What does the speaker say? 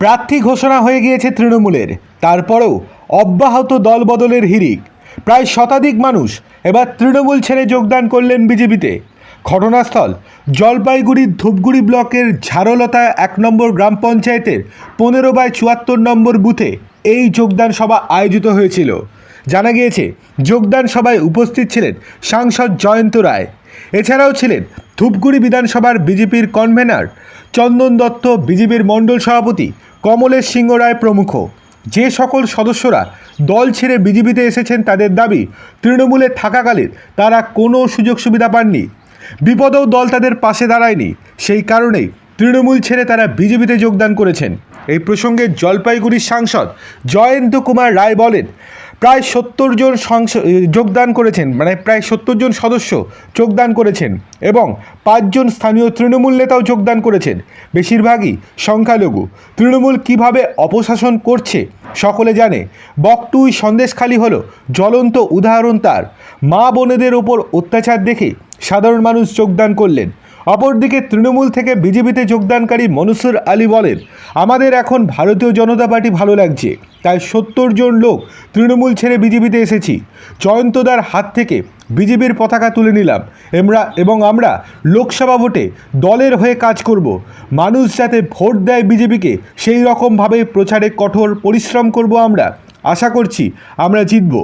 প্রার্থী ঘোষণা হয়ে গিয়েছে তৃণমূলের। তারপরেও অব্যাহত দলবদলের হিরিক প্রায় শতাধিক মানুষ এবার তৃণমূল ছেড়ে যোগদান করলেন বিজেপিতে। ঘটনাস্থল জলপাইগুড়ির ধূপগুড়ি ব্লকের ঝাড়লতা এক নম্বর গ্রাম পঞ্চায়েতের পনেরো বাই চুয়াত্তর নম্বর বুথে এই যোগদান সভা আয়োজিত হয়েছিল। জানা গিয়েছে, যোগদান সভায় উপস্থিত ছিলেন সাংসদ জয়ন্ত রায়। এছাড়াও ছিলেন ধূপগুড়ি বিধানসভার বিজেপির কনভেনার, চন্দন দত্ত বিজেপির মণ্ডল সভাপতি, কমলেশ সিংহ রায় প্রমুখ। যে সকল সদস্যরা দল ছেড়ে বিজেপিতে এসেছেন তাদের দাবি, তৃণমূলে থাকাকালীন তারা কোনো সুযোগ সুবিধা পাননি। বিপদেও দল তাদের পাশে দাঁড়ায়নি। সেই কারণেই তৃণমূল ছেড়ে তারা বিজেপিতে যোগদান করেছেন। এই প্রসঙ্গে জলপাইগুড়ির সাংসদ জয়ন্ত কুমার রায় বলেন প্রায় সত্তর জন যোগদান করেছেন মানে প্রায় সত্তর জন সদস্য যোগদান করেছেন এবং পাঁচজন স্থানীয় তৃণমূল নেতাও যোগদান করেছেন। বেশিরভাগই সংখ্যালঘু। তৃণমূল কীভাবে অপশাসন করছে সকলে জানে। বকটুই সন্দেশখালি হলো জ্বলন্ত উদাহরণ তার। মা বোনেদের ওপর অত্যাচার দেখে সাধারণ মানুষ যোগদান করলেন। অপরদিকে তৃণমূল থেকে বিজেপিতে যোগদানকারী মনসুর আলী বলেন, আমাদের এখন ভারতীয় জনতা পার্টি ভালো লাগছে, তাই সত্তর জন লোক তৃণমূল ছেড়ে বিজেপিতে এসেছি। জয়ন্তদার হাত থেকে বিজেপির পতাকা তুলে নিলাম। আমরা এবং আমরা লোকসভা ভোটে দলের হয়ে কাজ করব। মানুষ যাতে ভোট দেয় বিজেপিকে, সেই রকমভাবে প্রচারে কঠোর পরিশ্রম করব আমরা। আশা করছি আমরা জিতব।